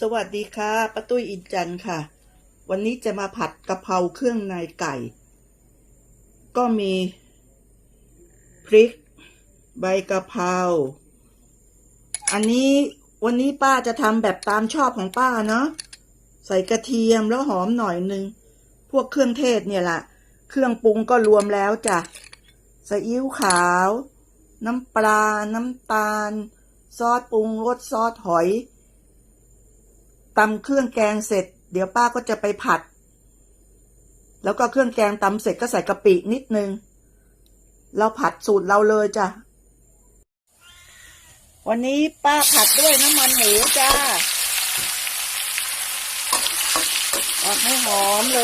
สวัสดีค่ะป้าตุ้ยอินจันค่ะ วันนี้จะมาผัดกะเพราเครื่องในไก่ ก็มี พริก ใบกะเพรา อันนี้วันนี้ป้าจะทำแบบตามชอบของป้าเนาะ ใส่กระเทียมแล้วหอมหน่อยนึง พวกเครื่องเทศเนี่ยแหละเครื่องปรุงก็รวมแล้วจ้ะซีอิ๊วขาว น้ำปลา น้ำตาล ซอสปรุงรสซอสหอย ตำเครื่องแกงเสร็จ เดี๋ยวป้าก็จะไปผัด แล้วก็เครื่องแกงตำเสร็จก็ใส่กะปินิดนึง เราผัดสูตรเราเลยจ้ะ วันนี้ป้าผัดด้วยน้ำมันหมูจ้าผัดให้หอมเล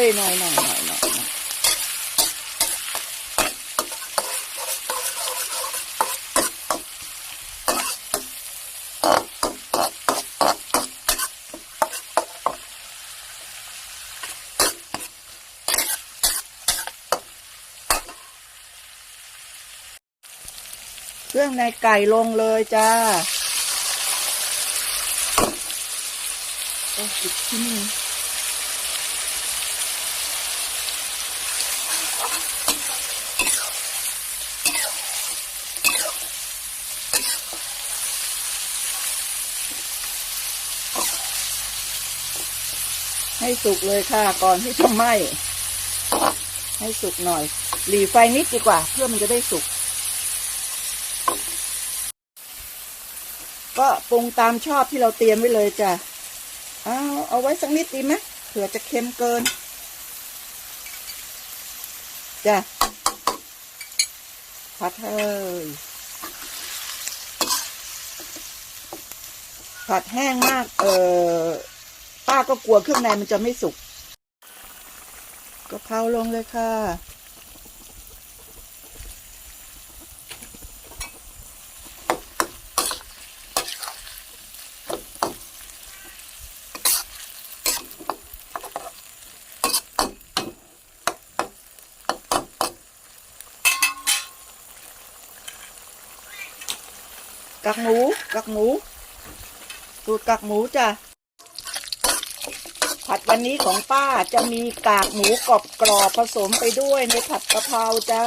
ย หน่อยหน่อยหน่อยหน่อยหน่อย เครื่องในไก่ลงเลยจ้าโอ้อีกชิ้นหนึงให้สุกเลยค่ะ ก่อนที่จะไหม้ให้สุกหน่อย หลีไฟนิดดีกว่า เพื่อมันจะได้สุก ก็ปรุงตามชอบที่เราเตรียมไว้เลยจ้ะเอาเอาไว้สักนิดดีไหมเผื่อจะเค็มเกินจ้ะผัดเฮ้ยผัดแห้งมาก เออป้าก็กลัวเครื่องในมันจะไม่สุกกะเพราลงเลยค่ะ กักหมู กักหมู สูตรกักหมูจ้ะ ผัดวันนี้ของป้าจะมีกากหมูกรอบกรอบๆผสมไปด้วยในผัดกะเพราจ้า